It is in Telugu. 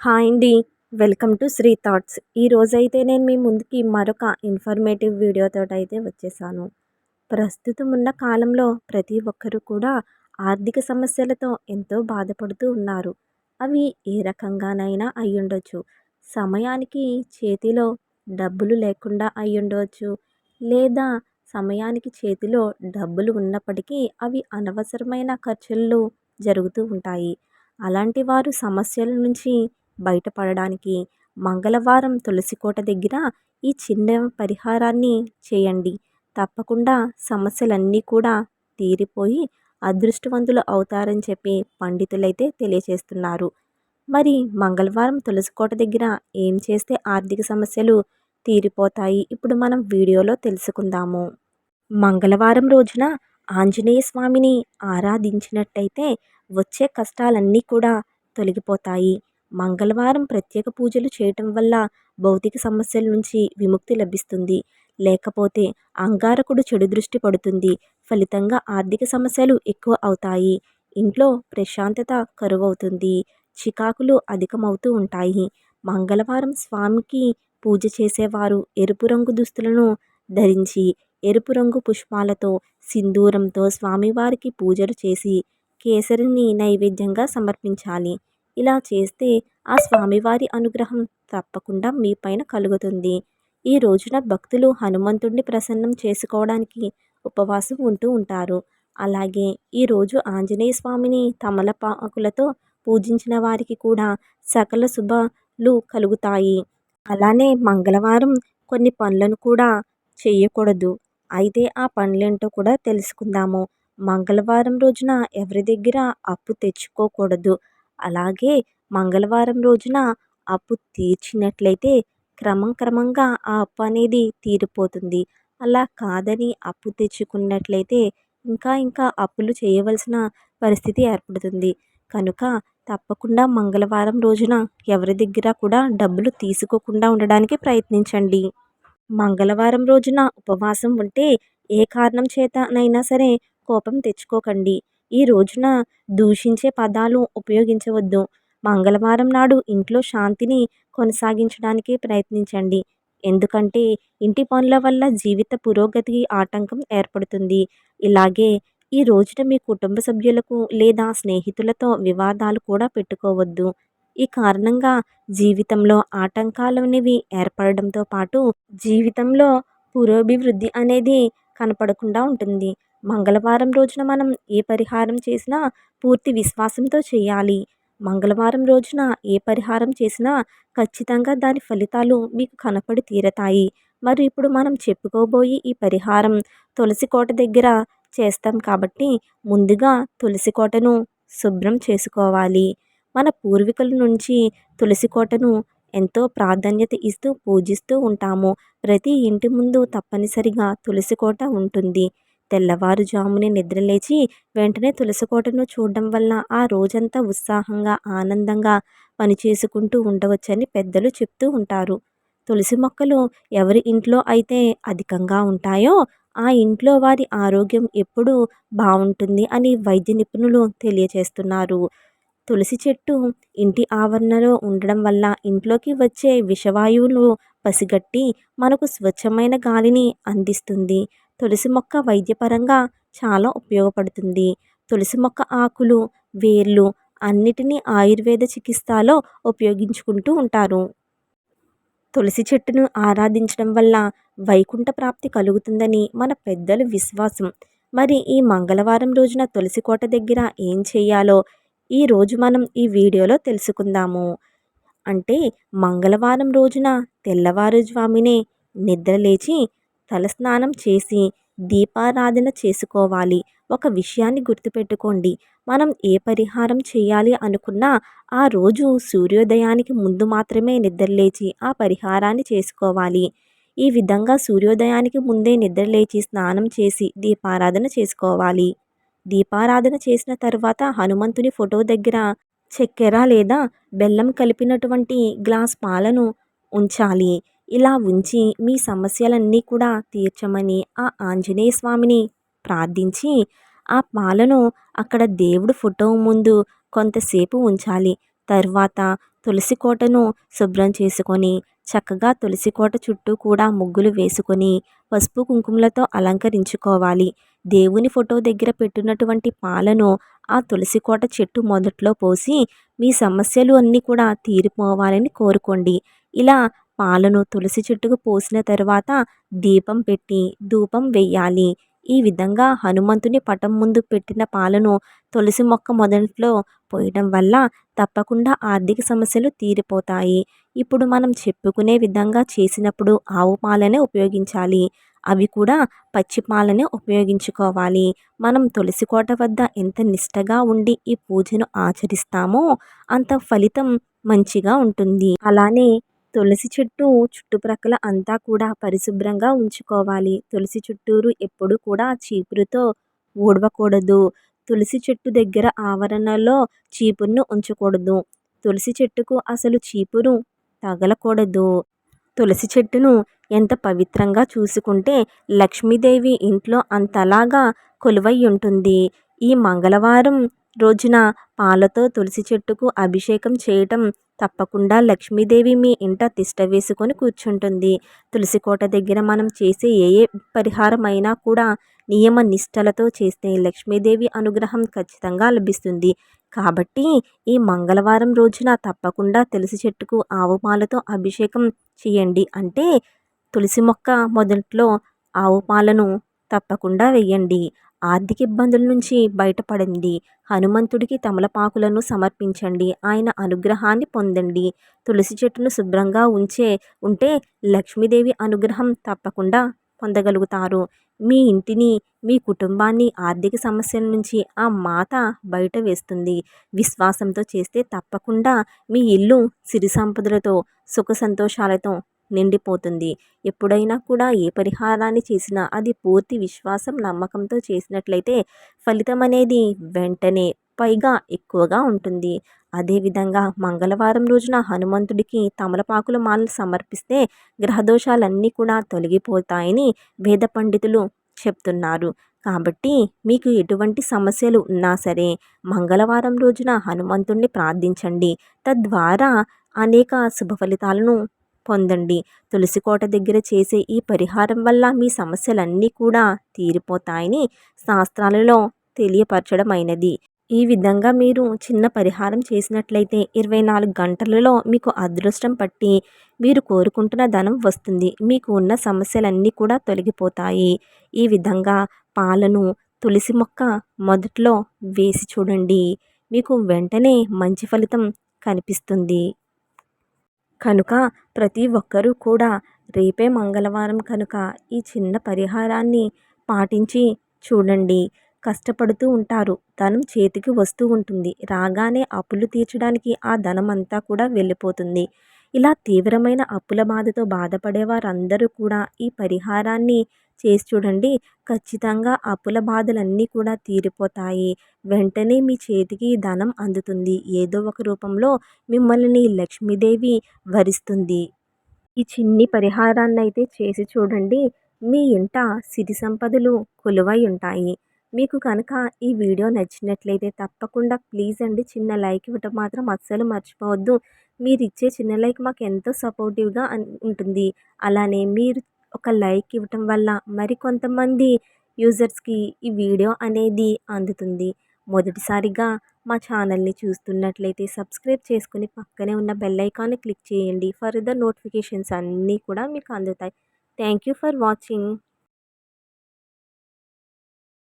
హాయ్ అండి. Welcome to Sri thoughts. ఈరోజు అయితే నేను మీ ముందుకి మరొక ఇన్ఫర్మేటివ్ వీడియోతో అయితే వచ్చేసాను. ప్రస్తుతం ఉన్న కాలంలో ప్రతి ఒక్కరూ కూడా ఆర్థిక సమస్యలతో ఎంతో బాధపడుతూ ఉన్నారు. అవి ఏ రకంగానైనా అయ్యుండొచ్చు. సమయానికి చేతిలో డబ్బులు లేకుండా అయ్యుండవచ్చు లేదా సమయానికి చేతిలో డబ్బులు ఉన్నప్పటికీ అవి అనవసరమైన ఖర్చులు జరుగుతూ ఉంటాయి. అలాంటి వారు సమస్యల నుంచి బయటపడడానికి మంగళవారం తులసి కోట దగ్గర ఈ చిన్న పరిహారాన్ని చేయండి. తప్పకుండా సమస్యలన్నీ కూడా తీరిపోయి అదృష్టవంతులు అవుతారని చెప్పి పండితులైతే తెలియచేస్తున్నారు మరి మంగళవారం తులసి కోట దగ్గర ఏం చేస్తే ఆర్థిక సమస్యలు తీరిపోతాయి? ఇప్పుడు మనం వీడియోలో తెలుసుకుందాము. మంగళవారం రోజున ఆంజనేయ స్వామిని ఆరాధించినట్టయితే వచ్చే కష్టాలన్నీ కూడా తొలగిపోతాయి. మంగళవారం ప్రత్యేక పూజలు చేయటం వల్ల భౌతిక సమస్యల నుంచి విముక్తి లభిస్తుంది. లేకపోతే అంగారకుడు చెడు దృష్టి పడుతుంది. ఫలితంగా ఆర్థిక సమస్యలు ఎక్కువ అవుతాయి. ఇంట్లో ప్రశాంతత కరువవుతుంది. చికాకులు అధికమవుతూ ఉంటాయి. మంగళవారం స్వామికి పూజ చేసేవారు ఎరుపు రంగు దుస్తులను ధరించి ఎరుపు రంగు పుష్పాలతో సింధూరంతో స్వామివారికి పూజలు చేసి కేసరిని నైవేద్యంగా సమర్పించాలి. ఇలా చేస్తే ఆ స్వామివారి అనుగ్రహం తప్పకుండా మీ పైన కలుగుతుంది. ఈ రోజున భక్తులు హనుమంతుడిని ప్రసన్నం చేసుకోవడానికి ఉపవాసం ఉంటూ ఉంటారు. అలాగే ఈరోజు ఆంజనేయ స్వామిని తమలపాకులతో పూజించిన వారికి కూడా సకల శుభాలు కలుగుతాయి. అలానే మంగళవారం కొన్ని పనులను కూడా చేయకూడదు. అయితే ఆ పనులేంటో కూడా తెలుసుకుందాము. మంగళవారం రోజున ఎవరి దగ్గర అప్పు తెచ్చుకోకూడదు. అలాగే మంగళవారం రోజున అప్పు తీర్చినట్లయితే క్రమం క్రమంగా ఆ అప్పు అనేది తీరిపోతుంది. అలా కాదని అప్పు తెచ్చుకున్నట్లయితే ఇంకా ఇంకా అప్పులు చేయవలసిన పరిస్థితి ఏర్పడుతుంది. కనుక తప్పకుండా మంగళవారం రోజున ఎవరి దగ్గర కూడా డబ్బులు తీసుకోకుండా ఉండడానికి ప్రయత్నించండి. మంగళవారం రోజున ఉపవాసం ఉంటే ఏ కారణం చేతనైనా సరే కోపం తెచ్చుకోకండి. ఈ రోజున దూషించే పదాలు ఉపయోగించవద్దు. మంగళవారం నాడు ఇంట్లో శాంతిని కొనసాగించడానికి ప్రయత్నించండి. ఎందుకంటే ఇంటి పనుల వల్ల జీవిత పురోగతికి ఆటంకం ఏర్పడుతుంది. ఇలాగే ఈ రోజున మీ కుటుంబ సభ్యులకు లేదా స్నేహితులతో వివాదాలు కూడా పెట్టుకోవద్దు. ఈ కారణంగా జీవితంలో ఆటంకాలు అనేవి ఏర్పడడంతో పాటు జీవితంలో పురోభివృద్ధి అనేది కనపడకుండా ఉంటుంది. మంగళవారం రోజున మనం ఏ పరిహారం చేసినా పూర్తి విశ్వాసంతో చేయాలి. మంగళవారం రోజున ఏ పరిహారం చేసినా ఖచ్చితంగా దాని ఫలితాలు మీకు కనపడి తీరతాయి. మరి ఇప్పుడు మనం చెప్పుకోబోయే ఈ పరిహారం తులసి కోట దగ్గర చేస్తాం కాబట్టి ముందుగా తులసి కోటను శుభ్రం చేసుకోవాలి. మన పూర్వీకుల నుంచి తులసి కోటను ఎంతో ప్రాధాన్యత ఇస్తూ పూజిస్తూ ఉంటాము. ప్రతి ఇంటి ముందు తప్పనిసరిగా తులసి కోట ఉంటుంది. తెల్లవారుజామునే నిద్రలేచి వెంటనే తులసి కోటను చూడడం వల్ల ఆ రోజంతా ఉత్సాహంగా ఆనందంగా పనిచేసుకుంటూ ఉండవచ్చని పెద్దలు చెప్తూ ఉంటారు. తులసి మొక్కలు ఎవరి ఇంట్లో అయితే అధికంగా ఉంటాయో ఆ ఇంట్లో వారి ఆరోగ్యం ఎప్పుడూ బాగుంటుంది అని వైద్య నిపుణులు తెలియచేస్తున్నారు. తులసి చెట్టు ఇంటి ఆవరణలో ఉండడం వల్ల ఇంట్లోకి వచ్చే విషవాయువులు పసిగట్టి మనకు స్వచ్ఛమైన గాలిని అందిస్తుంది. తులసి మొక్క వైద్యపరంగా చాలా ఉపయోగపడుతుంది. తులసి మొక్క ఆకులు వేర్లు అన్నిటినీ ఆయుర్వేద చికిత్సలో ఉపయోగించుకుంటూ ఉంటారు. తులసి చెట్టును ఆరాధించడం వల్ల వైకుంఠ ప్రాప్తి కలుగుతుందని మన పెద్దల విశ్వాసం. మరి ఈ మంగళవారం రోజున తులసి కోట దగ్గర ఏం చేయాలో ఈరోజు మనం ఈ వీడియోలో తెలుసుకుందాము. అంటే మంగళవారం రోజున తెల్లవారుజామునే నిద్ర లేచి తలస్నానం చేసి దీపారాధన చేసుకోవాలి. ఒక విషయాన్ని గుర్తుపెట్టుకోండి. మనం ఏ పరిహారం చేయాలి అనుకున్నా ఆ రోజు సూర్యోదయానికి ముందు మాత్రమే నిద్రలేచి ఆ పరిహారాన్ని చేసుకోవాలి. ఈ విధంగా సూర్యోదయానికి ముందే నిద్రలేచి స్నానం చేసి దీపారాధన చేసుకోవాలి. దీపారాధన చేసిన తర్వాత హనుమంతుని ఫోటో దగ్గర చక్కెర లేదా బెల్లం కలిపినటువంటి గ్లాస్ పాలను ఉంచాలి. ఇలా ఉంచి మీ సమస్యలన్నీ కూడా తీర్చమని ఆ ఆంజనేయ స్వామిని ప్రార్థించి ఆ పాలను అక్కడ దేవుడు ఫోటో ముందు కొంతసేపు ఉంచాలి. తర్వాత తులసి కోటను శుభ్రం చేసుకొని చక్కగా తులసి కోట చుట్టూ కూడా ముగ్గులు వేసుకొని పసుపు కుంకుమలతో అలంకరించుకోవాలి. దేవుని ఫోటో దగ్గర పెట్టినటువంటి పాలను ఆ తులసి కోట చెట్టు మొదట్లో పోసి మీ సమస్యలు అన్నీ కూడా తీరిపోవాలని కోరుకోండి. ఇలా పాలను తులసి చెట్టుకు పోసిన తర్వాత దీపం పెట్టి ధూపం వెయ్యాలి. ఈ విధంగా హనుమంతుని పటం ముందు పెట్టిన పాలను తులసి మొక్క మొదట్లో పోయడం వల్ల తప్పకుండా ఆర్థిక సమస్యలు తీరిపోతాయి. ఇప్పుడు మనం చెప్పుకునే విధంగా చేసినప్పుడు ఆవు పాలనే ఉపయోగించాలి. అవి కూడా పచ్చి పాలనే ఉపయోగించుకోవాలి. మనం తులసి కోట వద్ద ఎంత నిష్టగా ఉండి ఈ పూజను ఆచరిస్తామో అంత ఫలితం మంచిగా ఉంటుంది. అలానే తులసి చెట్టు చుట్టుప్రక్కల అంతా కూడా పరిశుభ్రంగా ఉంచుకోవాలి. తులసి చుట్టూరు ఎప్పుడు కూడా చీపురుతో ఊడవకూడదు. తులసి చెట్టు దగ్గర ఆవరణలో చీపురును ఉంచకూడదు. తులసి చెట్టుకు అసలు చీపురు తగలకూడదు. తులసి చెట్టును ఎంత పవిత్రంగా చూసుకుంటే లక్ష్మీదేవి ఇంట్లో అంతలాగా కొలువై ఉంటుంది. ఈ మంగళవారం రోజున పాలతో తులసి చెట్టుకు అభిషేకం చేయటం తప్పకుండా లక్ష్మీదేవి మీ ఇంట తిష్ట వేసుకొని కూర్చుంటుంది. తులసి కోట దగ్గర మనం చేసే ఏ ఏ పరిహారం అయినా కూడా నియమ నిష్టలతో చేస్తే లక్ష్మీదేవి అనుగ్రహం ఖచ్చితంగా లభిస్తుంది. కాబట్టి ఈ మంగళవారం రోజున తప్పకుండా తులసి చెట్టుకు ఆవు పాలతో అభిషేకం చేయండి. అంటే తులసి మొక్క మొదట్లో ఆవు పాలను తప్పకుండా వేయండి. ఆర్థిక ఇబ్బందుల నుంచి బయటపడండి. హనుమంతుడికి తమలపాకులను సమర్పించండి. ఆయన అనుగ్రహాన్ని పొందండి. తులసి చెట్టును శుభ్రంగా ఉంచే ఉంటే లక్ష్మీదేవి అనుగ్రహం తప్పకుండా పొందగలుగుతారు. మీ ఇంటిని మీ కుటుంబాన్ని ఆర్థిక సమస్యల నుంచి ఆ మాత బయట వేస్తుంది. విశ్వాసంతో చేస్తే తప్పకుండా మీ ఇల్లు సిరి సంపదలతో సుఖ సంతోషాలతో నిండిపోతుంది. ఎప్పుడైనా కూడా ఏ పరిహారాన్ని చేసినా అది పూర్తి విశ్వాసం నమ్మకంతో చేసినట్లయితే ఫలితం అనేది వెంటనే పైగా ఎక్కువగా ఉంటుంది. అదేవిధంగా మంగళవారం రోజున హనుమంతుడికి తమలపాకుల మాలను సమర్పిస్తే గ్రహదోషాలన్నీ కూడా తొలగిపోతాయని వేద పండితులు చెప్తున్నారు. కాబట్టి మీకు ఎటువంటి సమస్యలు ఉన్నా సరే మంగళవారం రోజున హనుమంతుణ్ణి ప్రార్థించండి. తద్వారా అనేక శుభ ఫలితాలను పొందండి. తులసి కోట దగ్గర చేసే ఈ పరిహారం వల్ల మీ సమస్యలన్నీ కూడా తీరిపోతాయని శాస్త్రాలలో తెలియపరచడమైనది. ఈ విధంగా మీరు చిన్న పరిహారం చేసినట్లయితే ఇరవై నాలుగు గంటలలో మీకు అదృష్టం పట్టి మీరు కోరుకుంటున్న ధనం వస్తుంది. మీకు ఉన్న సమస్యలన్నీ కూడా తొలగిపోతాయి. ఈ విధంగా పాలను తులసి మొక్క మొదట్లో వేసి చూడండి. మీకు వెంటనే మంచి ఫలితం కనిపిస్తుంది. కనుక ప్రతి ఒక్కరూ కూడా రేపే మంగళవారం కనుక ఈ చిన్న పరిహారాన్ని పాటించి చూడండి. కష్టపడుతూ ఉంటారు. ధనం చేతికి వస్తూ ఉంటుంది. రాగానే అప్పులు తీర్చడానికి ఆ ధనం అంతా కూడా వెళ్ళిపోతుంది. ఇలా తీవ్రమైన అప్పుల బాధతో బాధపడే వారందరూ కూడా ఈ పరిహారాన్ని చేసి చూడండి. ఖచ్చితంగా అప్పుల బాధలన్నీ కూడా తీరిపోతాయి. వెంటనే మీ చేతికి ధనం అందుతుంది. ఏదో ఒక రూపంలో మిమ్మల్ని లక్ష్మీదేవి వరిస్తుంది. ఈ చిన్ని పరిహారాన్ని అయితే చేసి చూడండి. మీ ఇంట సిరి సంపదలు కొలువై ఉంటాయి. మీకు కనుక ఈ వీడియో నచ్చినట్లయితే తప్పకుండా ప్లీజ్ అండి చిన్న లైక్ ఇవ్వటం మాత్రం అస్సలు మర్చిపోవద్దు. మీరు ఇచ్చే చిన్న లైక్ మాకు ఎంతో సపోర్టివ్గా ఉంటుంది. అలానే మీరు ఒక లైక్ ఇవ్వటం వల్ల మరి కొంతమంది యూజర్స్కి ఈ వీడియో అనేది అందుతుంది. మొదటిసారిగా మా ఛానల్ని చూస్తున్నట్లయితే సబ్స్క్రైబ్ చేసుకుని పక్కనే ఉన్న బెల్ ఐకాన్ని క్లిక్ చేయండి. ఫర్దర్ నోటిఫికేషన్స్ అన్నీ కూడా మీకు అందుతాయి. Thank you for watching.